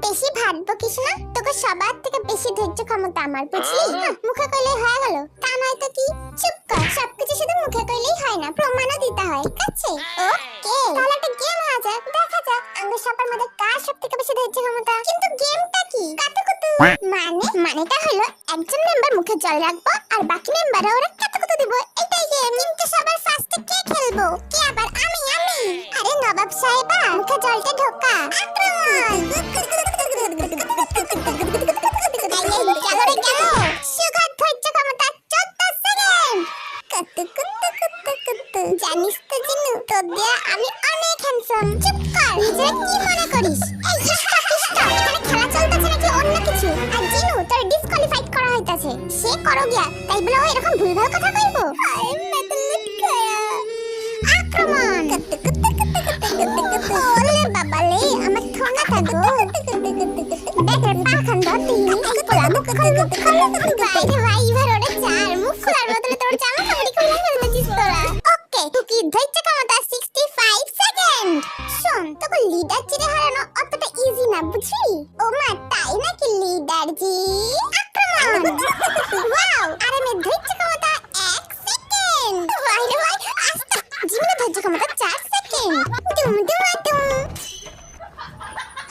বেশি ভাত বকিস না তোকে সবার থেকে বেশি ধৈর্য ক্ষমতা আমার বুঝলি? হ্যাঁ, মুখে কইলেই হয়ে গেল। তা নয় তো কি? চুপ কর সবকিছু শুধু মুখে কইলেই হয় না প্রমাণও দিতে হয় ঠিক আছে? ওকে। তাহলে একটা গেম হয়ে যাক দেখা যাক আমাদের সবার মধ্যে কার সব থেকে বেশি ধৈর্য ক্ষমতা? কিন্তু গেমটা কি? কাতুকুতু। মানে? মানেটা হলো একজন মেম্বার মুখে জল রাখব আর বাকি মেম্বাররা ওরা কাতুকুতু দিব এটাই গেম কিন্তু সবার ফার্স্টে কে খেলব? কে আবার আমি? আমি? আরে নবাব সাহেবা মুখে জলটা ঢোকা। আক্রমণ! কুতু কুতু কুতু কুতু জানিস তো জিনু তোর দিয়ে আমি অনেক হ্যান্ডসাম চুপ কর নিজে কি মনে করিস এই স্টপ স্টপ এখানে খেলা চলতেছে নাকি অন্য কিছু আর জিনু তোর ডিসকোয়ালিফাইড করা হইতাছে সে করো গিয়া তাই বলে ও এরকম ভুলভাল কথা কইব হায় মেদলুট খায়া আক্রমণ কুতু কুতু কুতু কুতু কুতু কুতু ওলে বাবালে আমার ঠোঙা থাকো দেখের পাখান ধরতে পোলা মুখ খোলা বাইরে ভাই এবার ওরে চার মুখ খোলার বদলে তোর জামা ধৈর্য ক্ষমতা 65 সেকেন্ড শোন তোকে লিডার চিরে হারানো অতটা ইজি না বুঝলি? ও মা তাই নাকি লিডার জি? আক্রমণ! ওয়াও আরে মে ধৈর্য ক্ষমতা 1 সেকেন্ড ভাই রে ভাই আস্তে। জীবনে ধৈর্য ক্ষমতা 4 সেকেন্ড দুম দুম দুম।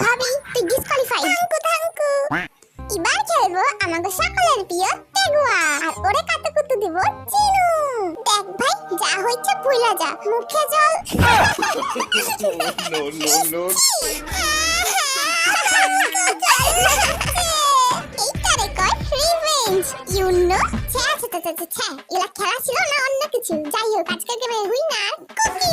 ভাবি তুই ডিসকোয়ালিফাই থাঙ্কু থাঙ্কু এবার খেলব আমাকে সকলের প্রিয় তেগুয়া। আর ওরে কাতুকুতু দিব ভাই বইটা ভুলা যা মুখে জল। নো নো নো এইটারে কয় রিভেঞ্জ ইউ নো ছ্যা খেলা ছিল না অন্য কিছু? যাই হোক আজকে গেমে কুকি